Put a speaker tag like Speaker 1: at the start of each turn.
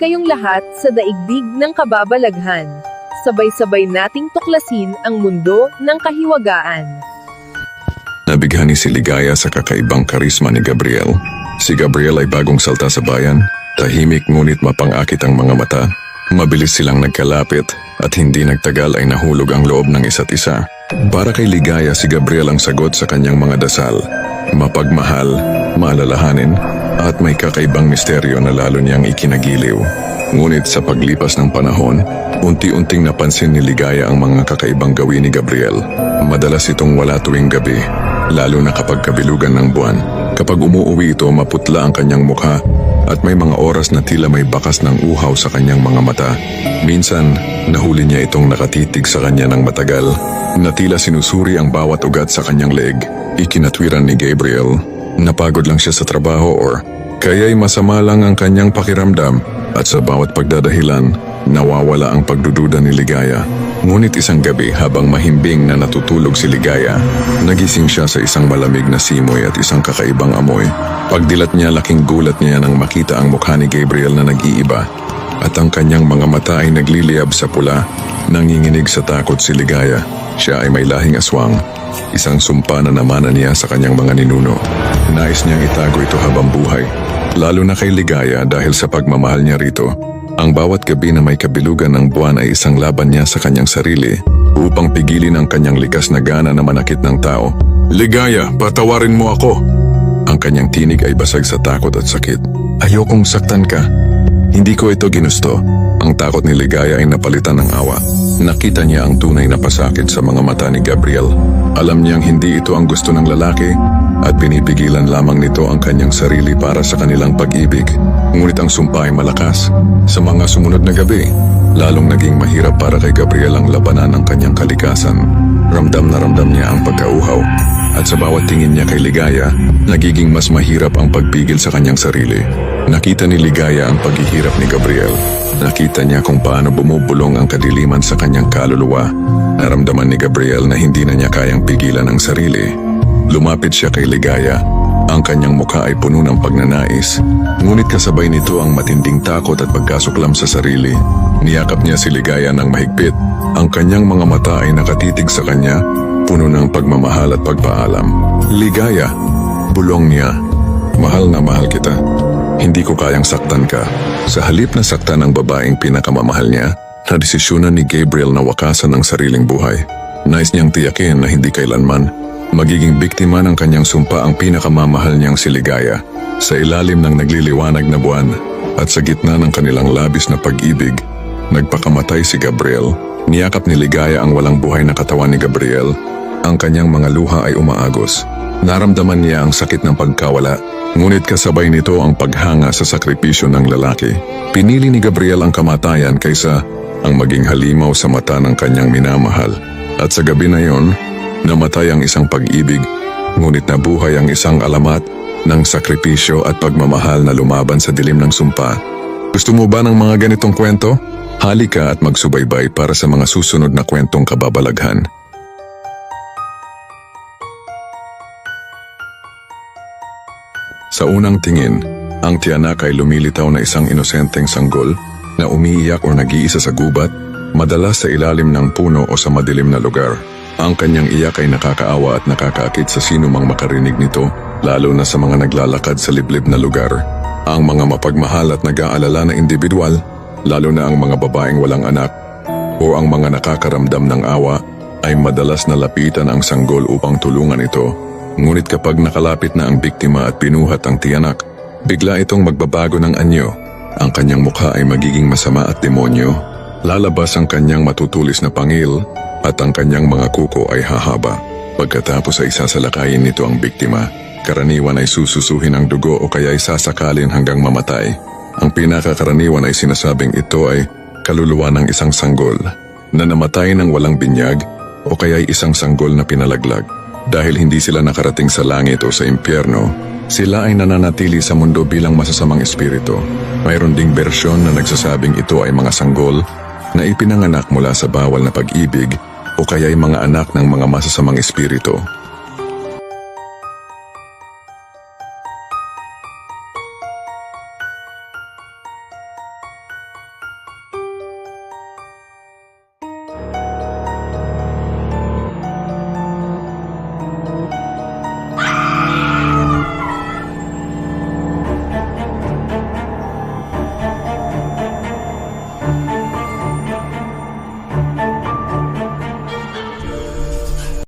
Speaker 1: kayong lahat sa daigdig ng kababalaghan. Sabay-sabay nating tuklasin ang mundo ng kahiwagaan.
Speaker 2: Nabighani si Ligaya sa kakaibang karisma ni Gabriel. Si Gabriel ay bagong salta sa bayan, tahimik ngunit mapangakit ang mga mata. Mabilis silang nagkalapit at hindi nagtagal ay nahulog ang loob ng isa't isa. Para kay Ligaya si Gabriel ang sagot sa kanyang mga dasal. Mapagmahal, maalalahanin, at may kakaibang misteryo na lalo niyang ikinagiliw. Ngunit sa paglipas ng panahon, unti-unting napansin ni Ligaya ang mga kakaibang gawin ni Gabriel. Madalas itong wala tuwing gabi, lalo na kapag kabilugan ng buwan. Kapag umuuwi ito, maputla ang kanyang mukha at may mga oras na tila may bakas ng uhaw sa kanyang mga mata. Minsan, nahuli niya itong nakatitig sa kanya ng matagal, na tila sinusuri ang bawat ugat sa kanyang leeg. Ikinatwiran ni Gabriel, napagod lang siya sa trabaho or kaya'y masama lang ang kanyang pakiramdam at sa bawat pagdadahilan, nawawala ang pagdududa ni Ligaya. Ngunit isang gabi habang mahimbing na natutulog si Ligaya, nagising siya sa isang malamig na simoy at isang kakaibang amoy. Pagdilat niya laking gulat niya nang makita ang mukha ni Gabriel na nag-iiba at ang kanyang mga mata ay nagliliyab sa pula. Nanginginig sa takot si Ligaya. Siya ay may lahing aswang. Isang sumpa na namana niya sa kanyang mga ninuno. Nais niyang itago ito habang buhay. Lalo na kay Ligaya dahil sa pagmamahal niya rito. Ang bawat gabi na may kabilugan ng buwan ay isang laban niya sa kanyang sarili upang pigilin ang kanyang likas na gana na manakit ng tao. Ligaya, patawarin mo ako! Ang kanyang tinig ay basag sa takot at sakit. Ayokong saktan ka. Hindi ko ito ginusto. Ang takot ni Ligaya ay napalitan ng awa. Nakita niya ang tunay na pasakit sa mga mata ni Gabriel. Alam niyang hindi ito ang gusto ng lalaki at pinipigilan lamang nito ang kanyang sarili para sa kanilang pag-ibig. Ngunit ang sumpa ay malakas. Sa mga sumunod na gabi, lalong naging mahirap para kay Gabriel ang labanan ng kanyang kalikasan. Ramdam na ramdam niya ang pagkauhaw at sa bawat tingin niya kay Ligaya, nagiging mas mahirap ang pagpigil sa kanyang sarili. Nakita ni Ligaya ang paghihirap ni Gabriel. Nakita niya kung paano bumubulong ang kadiliman sa kanyang kaluluwa. Naramdaman ni Gabriel na hindi na niya kayang pigilan ang sarili. Lumapit siya kay Ligaya. Ang kanyang mukha ay puno ng pagnanais. Ngunit kasabay nito ang matinding takot at pagkasuklam sa sarili. Niyakap niya si Ligaya ng mahigpit. Ang kanyang mga mata ay nakatitig sa kanya, puno ng pagmamahal at pagpaalam. Ligaya, bulong niya. Mahal na mahal kita. Hindi ko kayang saktan ka. Sa halip na saktan ng babaeng pinakamamahal niya, nadesisyonan ni Gabriel na wakasan ang sariling buhay. Nais niyang tiyakin na hindi kailanman magiging biktima ng kanyang sumpa ang pinakamamahal niyang si Ligaya sa ilalim ng nagliliwanag na buwan at sa gitna ng kanilang labis na pag-ibig, nagpakamatay si Gabriel. Niyakap ni Ligaya ang walang buhay na katawan ni Gabriel. Ang kanyang mga luha ay umaagos. Naramdaman niya ang sakit ng pagkawala, ngunit kasabay nito ang paghanga sa sakripisyo ng lalaki. Pinili ni Gabriel ang kamatayan kaysa ang maging halimaw sa mata ng kanyang minamahal. At sa gabi na yon, namatay ang isang pag-ibig, ngunit nabuhay ang isang alamat ng sakripisyo at pagmamahal na lumaban sa dilim ng sumpa. Gusto mo ba ng mga ganitong kwento? Halika at magsubaybay para sa mga susunod na kwentong kababalaghan. Sa unang tingin, ang tiyanak ay lumilitaw na isang inosenteng sanggol na umiiyak o nag-iisa sa gubat, madalas sa ilalim ng puno o sa madilim na lugar. Ang kanyang iyak ay nakakaawa at nakakaakit sa sino mang makarinig nito, lalo na sa mga naglalakad sa liblib na lugar. Ang mga mapagmahal at nag-aalala na individual, lalo na ang mga babaeng walang anak, o ang mga nakakaramdam ng awa, ay madalas na lapitan ang sanggol upang tulungan ito. Ngunit kapag nakalapit na ang biktima at pinuhat ang tiyanak, bigla itong magbabago ng anyo. Ang kanyang mukha ay magiging masama at demonyo. Lalabas ang kanyang matutulis na pangil at ang kanyang mga kuko ay hahaba. Pagkatapos ay sasalakayin nito ang biktima, karaniwan ay sususuhin ang dugo o kaya ay sasakalin hanggang mamatay. Ang pinakakaraniwan ay sinasabing ito ay kaluluwa ng isang sanggol na namatay ng walang binyag o kaya ay isang sanggol na pinalaglag. Dahil hindi sila nakarating sa langit o sa impyerno, sila ay nananatili sa mundo bilang masasamang espiritu. Mayroon ding bersyon na nagsasabing ito ay mga sanggol na ipinanganak mula sa bawal na pag-ibig o kaya'y mga anak ng mga masasamang espiritu.